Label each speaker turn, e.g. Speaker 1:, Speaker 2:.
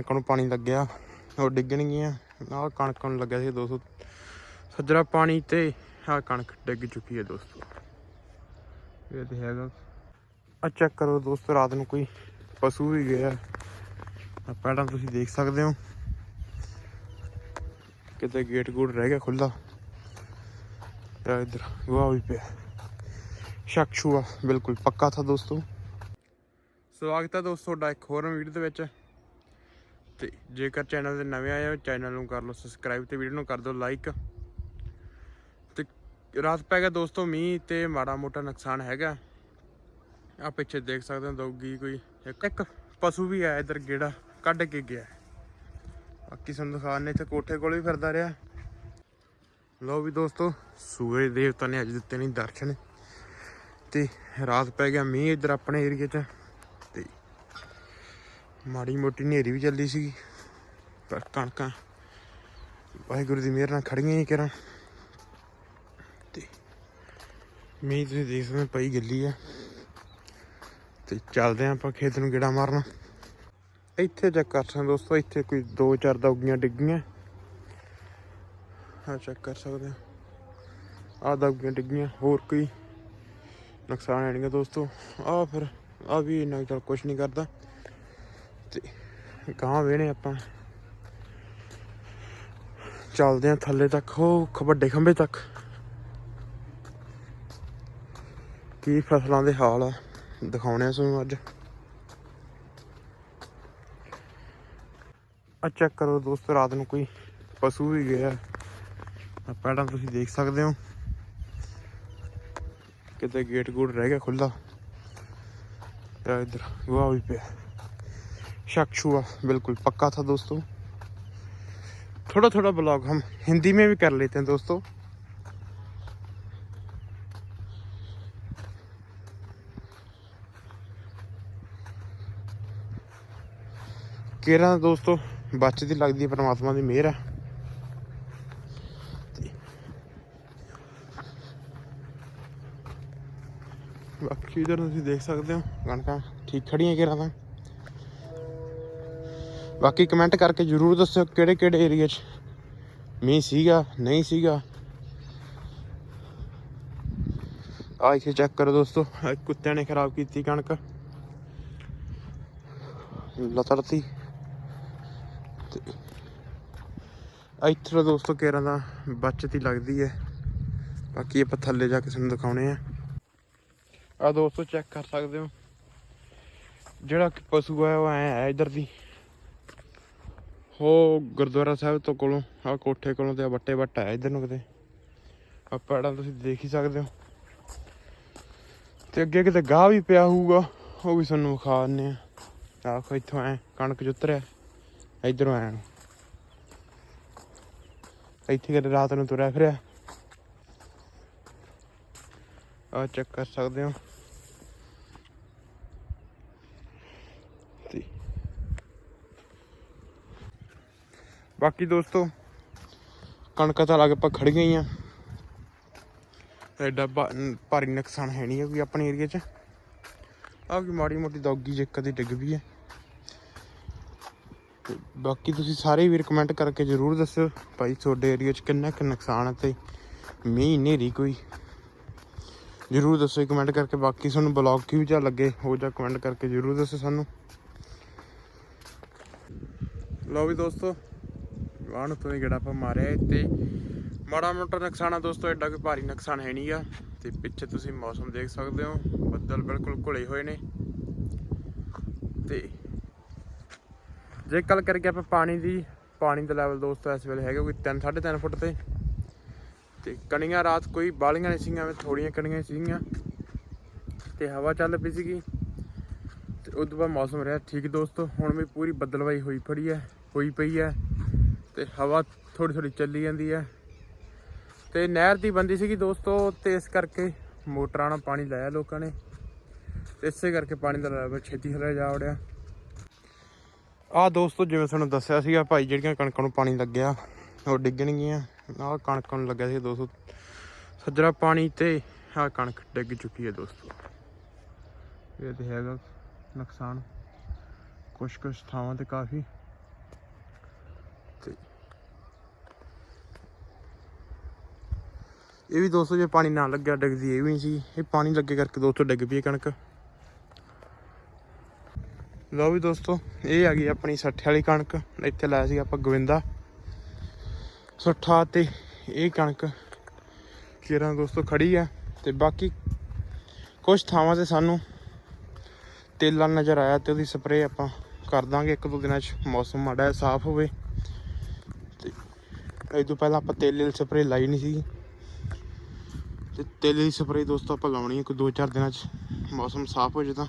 Speaker 1: ਕਣਕ ਨੂੰ ਪਾਣੀ ਲੱਗਿਆ, ਉਹ ਡਿੱਗਣਗੀਆਂ ਆਹ ਕਣਕ ਨੂੰ ਲੱਗਿਆ ਸੀ 200 ਸੱਜਰਾ ਪਾਣੀ ਤੇ ਆਹ ਕਣਕ ਡਿੱਗ ਚੁੱਕੀ ਹੈ ਦੋਸਤੋ। ਇਹ ਤੇ ਹੈਗਾ। ਆ ਚੈੱਕ ਕਰੋ ਦੋਸਤੋ, ਰਾਤ ਨੂੰ ਕੋਈ ਪਸ਼ੂ ਵੀ ਗਿਆ ਆ ਪਹਿਲਾਂ ਤੁਸੀਂ ਦੇਖ ਸਕਦੇ ਹੋ। ਕਿਤੇ ਗੇਟ ਗੂਟ ਰਹਿ ਗਿਆ ਖੁੱਲਾ ਤਾਂ ਇਧਰ ਗੋਆ ਵੀ ਪਿਆ। ਸ਼ੱਕ ਬਿਲਕੁਲ ਪੱਕਾ ਥਾ ਦੋਸਤੋ। ਸਵਾਗਤ ਹੈ ਦੋਸਤੋ ਤੁਹਾਡਾ ਇੱਕ ਹੋਰ ਵੀਡੀਓ ਦੇ ਵਿੱਚ। ਤੇ ਜੇਕਰ ਚੈਨਲ ਤੇ ਨਵੇਂ ਆਏ ਹੋ, ਚੈਨਲ ਨੂੰ ਕਰ ਲਓ ਸਬਸਕ੍ਰਾਈਬ ਤੇ ਵੀਡੀਓ ਨੂੰ ਕਰ ਦਿਓ ਲਾਈਕ ਤੇ ਰਾਤ ਪੈ ਗਿਆ ਦੋਸਤੋ, ਮੀਂਹ ਤੇ ਮਾੜਾ ਮੋਟਾ ਨੁਕਸਾਨ ਹੈਗਾ। ਆ ਪਿੱਛੇ ਦੇਖ ਸਕਦੇ ਹੋ, ਦੋਗੀ ਕੋਈ ਇੱਕ ਪਸ਼ੂ ਵੀ ਆਇਆ ਇਧਰ ਗੇੜਾ ਕੱਢ ਕੇ ਗਿਆ। ਬਾਕੀ ਸਾਨੂੰ ਦਿਖਾਣ ਨੇ ਇੱਥੇ ਕੋਠੇ ਕੋਲ ਵੀ ਫਿਰਦਾ ਰਿਹਾ। ਲਓ ਵੀ ਦੋਸਤੋ ਸੂਰਜ ਦੇਵਤਾ ਨੇ ਅੱਜ ਦਿੱਤੇ ਨਹੀਂ ਦਰਸ਼ਨ। ਤੇ ਰਾਤ ਪੈ ਗਿਆ ਮੀਂਹ ਇਧਰ ਆਪਣੇ ਏਰੀਏ 'ਚ। ਮਾੜੀ ਮੋਟੀ ਹਨੇਰੀ ਵੀ ਚੱਲੀ ਸੀ ਪਰ ਕਣਕਾਂ ਵਾਹਿਗੁਰੂ ਦੀ ਮਿਹਰ ਨਾਲ ਖੜੀਆਂ ਹੀ ਕਰਾਂ। ਤੇ ਮੀਂਹ ਤੁਸੀਂ ਦੇਖ ਸਕਦੇ ਹੋ ਪਈ ਗੱਲੀ ਆ। ਤੇ ਚੱਲਦੇ ਆਂ ਆਪਾਂ ਖੇਤ ਨੂੰ ਗੇੜਾ ਮਾਰਨ। ਇੱਥੇ ਚੈੱਕ ਕਰ ਸਕਦੇ ਦੋਸਤੋ, ਇੱਥੇ ਕੋਈ ਦੋ ਚਾਰ ਦੌਗੀਆਂ ਡਿੱਗੀਆਂ। ਆ ਚੈੱਕ ਕਰ ਸਕਦੇ ਹੋ। ਆ ਦੌਗੀਆਂ ਡਿੱਗੀਆਂ, ਹੋਰ ਕੋਈ ਨੁਕਸਾਨ ਹੈ ਨਹੀਂਗਾ ਦੋਸਤੋ। ਆ ਫਿਰ ਆ ਵੀ ਇੰਨਾ ਚਲ ਕੁਝ ਨਹੀਂ ਕਰਦਾ। ਤੇ ਗਾਂ ਵੇਣੇ ਆਪਾਂ। ਚੱਲਦੇ ਆ ਥੱਲੇ ਤੱਕ, ਹੋ ਵੱਡੇ ਖੰਭੇ ਤੱਕ। ਕੀ ਫਸਲਾਂ ਦੇ ਹਾਲ ਆ, ਦਿਖਾਉਣੇ ਆ ਤੁਹਾਨੂੰ ਅੱਜ। ਆ ਚੈੱਕ ਕਰੋ ਦੋਸਤੋ, ਰਾਤ ਨੂੰ ਕੋਈ ਪਸ਼ੂ ਵੀ ਗਿਆ। ਆ ਪਹਿਲਾਂ ਤੁਸੀਂ ਦੇਖ ਸਕਦੇ ਹੋ। ਕਿਤੇ ਗੇਟ ਗੂਟ ਰਹਿ ਗਿਆ ਖੁੱਲਾ ਤੇ ਇਧਰ ਗੋਆ ਵੀ ਪਿਆ। शक छुआ बिल्कुल पक्का था दोस्तों थोड़ा थोड़ा ब्लॉग हम हिंदी में भी कर लेते हैं दोस्तों केरा दोस्तों बचती लगती है परमात्मा की मेहर है ਬਾਕੀ ਇਧਰ ਤੁਸੀਂ ਦੇਖ ਸਕਦੇ ਹੋ ਕਣਕਾਂ ਠੀਕ ਖੜੀਆਂ ਕੇਰਾਂ ਤਾਂ ਬਾਕੀ ਕਮੈਂਟ ਕਰਕੇ ਜਰੂਰ ਦੱਸਿਓ ਕਿਹੜੇ ਕਿਹੜੇ ਏਰੀਆ 'ਚ ਮੀਂਹ ਸੀਗਾ, ਨਹੀਂ ਸੀਗਾ। ਆ ਇੱਥੇ ਚੈੱਕ ਕਰੋ ਦੋਸਤੋ ਕੁੱਤਿਆਂ ਨੇ ਖਰਾਬ ਕੀਤੀ ਕਣਕ। ਲਤੜਤੀ ਤੇ ਇੱਥੇ ਦੋਸਤੋ ਕੇਰਾਂ ਦਾ ਬਚਤ ਹੀ ਲੱਗਦੀ ਹੈ। ਬਾਕੀ ਆਪਾਂ ਥੱਲੇ ਜਾ ਕੇ ਤੁਹਾਨੂੰ ਦਿਖਾਉਣੇ ਆ। ਆ ਦੋਸਤੋ ਚੈੱਕ ਕਰ ਸਕਦੇ ਹੋ। ਜਿਹੜਾ ਪਸ਼ੂ ਹੈ ਉਹ ਐ ਹੈ ਇਧਰ ਦੀ। ਉਹ ਗੁਰਦੁਆਰਾ ਸਾਹਿਬ ਤੋਂ ਕੋਲੋਂ ਆ ਕੋਠੇ ਕੋਲੋਂ ਤੇ ਆ ਵੱਟੇ ਵੱਟ ਹੈ ਇਧਰ ਨੂੰ ਕਿਤੇ। ਆ ਪੈੜਾਂ ਤੁਸੀਂ ਦੇਖ ਹੀ ਸਕਦੇ ਹੋ। ਤੇ ਅੱਗੇ ਕਿਤੇ ਗਾਹ ਵੀ ਪਿਆ ਹੋਊਗਾ, ਉਹ ਵੀ ਸਾਨੂੰ ਵਿਖਾ ਦਿੰਨੇ ਆ ਆਖੋ ਇੱਥੋਂ ਐ ਕਣਕ ਜੁੱਤਰਿਆ ਇਧਰੋਂ ਐ। ਨੂੰ ਇੱਥੇ ਕਿਤੇ ਰਾਤ ਨੂੰ ਤੁਰਿਆ ਫਿਰਿਆ। ਆ ਚੈੱਕ ਕਰ ਸਕਦੇ ਹੋ। ਬਾਕੀ ਦੋਸਤੋ, ਕਣਕਾਂ ਤਾਂ ਲਗਭਗ ਖੜ ਗਈਆਂ ਐਡਾ ਭਾ- ਭਾਰੀ ਨੁਕਸਾਨ ਹੈ ਨਹੀਂ ਕੋਈ ਆਪਣੇ ਏਰੀਆ 'ਚ। ਆਹ ਵੀ ਮਾੜੀ ਮੋਟੀ ਦੌਗੀ ਜੇ ਕਦੇ ਡਿੱਗ ਵੀ ਹੈ ਬਾਕੀ ਤੁਸੀਂ ਸਾਰੇ ਵੀਰ ਕਮੈਂਟ ਕਰਕੇ ਜਰੂਰ ਦੱਸਿਓ ਭਾਈ ਤੁਹਾਡੇ ਏਰੀਆ 'ਚ ਕਿੰਨਾ ਕੁ ਨੁਕਸਾਨ ਹੈ ਤੇ ਮੀਂਹ ਨੇਰੀ ਕੋਈ। ਜਰੂਰ ਦੱਸੋ ਕਮੈਂਟ ਕਰਕੇ। ਬਾਕੀ ਤੁਹਾਨੂੰ ਬਲੌਗ ਕਿਵੇਂ ਜਿਹਾ ਲੱਗੇ ਹੋ ਜਾ ਕਮੈਂਟ ਕਰਕੇ ਜਰੂਰ ਦੱਸੋ ਸਾਨੂੰ। ਲਓ ਵੀ ਦੋਸਤੋ ਵਾਹਣ ਤੋਂ ਹੀ ਗੇੜਾ ਆਪਾਂ ਮਾਰਿਆ ਤੇ ਮਾੜਾ ਮੋਟਾ ਨੁਕਸਾਨ ਆ ਦੋਸਤੋ ਐਡਾ ਕੋਈ ਭਾਰੀ ਨੁਕਸਾਨ ਹੈ ਨਹੀਂ ਆ। ਤੇ ਪਿੱਛੇ ਤੁਸੀਂ ਮੌਸਮ ਦੇਖ ਸਕਦੇ ਹੋ, ਬੱਦਲ ਬਿਲਕੁਲ ਘੁਲੇ ਹੋਏ ਨੇ। ਤੇ ਜੇ ਗੱਲ ਕਰਕੇ ਆਪਾਂ ਪਾਣੀ ਦੀ, ਪਾਣੀ ਦਾ ਲੈਵਲ ਦੋਸਤੋ ਇਸ ਵੇਲੇ ਹੈਗਾ ਕੋਈ 3 3.5 ਫੁੱਟ ਤੇ। ਤੇ ਕਣੀਆਂ ਰਾਤ ਕੋਈ ਬਾਲੀਆਂ ਨਹੀਂ ਸੀਗੀਆਂ ਐਵੇਂ ਥੋੜੀਆਂ ਕਣੀਆਂ ਸੀਗੀਆਂ। ਤੇ ਹਵਾ ਚੱਲ ਪਈ ਸੀਗੀ। ਤੇ ਉਸ ਤੋਂ ਬਾਅਦ ਮੌਸਮ ਰਿਹਾ ਠੀਕ ਦੋਸਤੋ, ਹੁਣ ਵੀ ਪੂਰੀ ਬੱਦਲਵਾਈ ਹੋਈ ਫੜੀ ਹੈ, ਹੋਈ ਪਈ ਹੈ। ਤੇ ਹਵਾ ਥੋੜੀ ਥੋੜੀ ਚੱਲੀ ਜਾਂਦੀ ਹੈ। ਤੇ ਨਹਿਰ ਦੀ ਬੰਦੀ ਸੀਗੀ ਦੋਸਤੋ, ਤੇ ਇਸ ਕਰਕੇ ਮੋਟਰਾਂ ਨਾਲ ਪਾਣੀ ਲਾਇਆ ਲੋਕਾਂ ਨੇ। ਤੇ ਇਸੇ ਕਰਕੇ ਪਾਣੀ ਦਾ ਲੈਵਲ ਛੇਤੀ ਹਲੇ ਜਾ ਵੜਿਆ ਆ ਦੋਸਤੋ, ਜਿਵੇਂ ਤੁਹਾਨੂੰ ਦੱਸਿਆ ਸੀਗਾ, ਭਾਈ ਜਿਹੜੀਆਂ ਕਣਕਾਂ ਨੂੰ ਪਾਣੀ ਲੱਗਿਆ, ਉਹ ਡਿੱਗਣਗੀਆਂ ਆਹ ਕਣਕ ਨੂੰ ਲੱਗਿਆ ਸੀ ਦੋਸਤੋ। ਸੱਜਰਾ ਪਾਣੀ ਤੇ ਆਹ ਕਣਕ ਡਿੱਗ ਚੁੱਕੀ ਹੈ ਦੋਸਤੋ। ਇਹ ਤੇ ਹੈਗਾ ਨੁਕਸਾਨ। ਕੁਛ ਕੁਛ ਥਾਵਾਂ ਤੇ ਕਾਫੀ ਇਹ ਵੀ ਦੋਸਤੋ ਜੇ ਪਾਣੀ ਨਾ ਲੱਗਿਆ ਡਿੱਗਦੀ ਇਹ ਵੀ ਨਹੀਂ ਸੀ। ਇਹ ਪਾਣੀ ਲੱਗੇ ਕਰਕੇ ਦੋਸਤੋ ਡਿੱਗ ਪਈ ਕਣਕ। ਲਓ ਵੀ ਦੋਸਤੋ, ਇਹ ਆ ਗਈ ਆਪਣੀ 60 ਵਾਲੀ ਕਣਕ। ਇੱਥੇ ਲਾਇਆ ਸੀ ਆਪਾਂ ਗੋਵਿੰਦਾ। 60 ਤੇ ਇਹ ਕਣਕ ਕਿਰਾਂ ਦੋਸਤੋ ਖੜੀ ਆ ਤੇ ਬਾਕੀ ਕੁਝ ਥਾਵਾਂ ਤੇ ਸਾਨੂੰ ਤੇਲਾ ਨਜ਼ਰ ਆਇਆ ਤੇ ਉਹਦੀ ਸਪਰੇਅ ਆਪਾਂ ਕਰ ਦਾਂਗੇ ਇੱਕ ਦੋ ਦਿਨਾਂ 'ਚ, ਮੌਸਮ ਮਾੜਾ ਸਾਫ਼ ਹੋਵੇ। ਤੇ ਇਹ ਤੋਂ ਪਹਿਲਾਂ ਆਪਾਂ ਤੇਲੇ ਦੀ ਸਪਰੇਅ ਲਾਈ ਨਹੀਂ ਸੀ ਤੇ ਤੇਲ ਦੀ ਸਪਰੇਅ ਦੋਸਤੋ ਆਪਾਂ ਲਾਉਣੀ ਹੈ ਕੋਈ ਦੋ ਚਾਰ ਦਿਨਾਂ 'ਚ। ਮੌਸਮ ਸਾਫ਼ ਹੋ ਜੇ ਤਾਂ।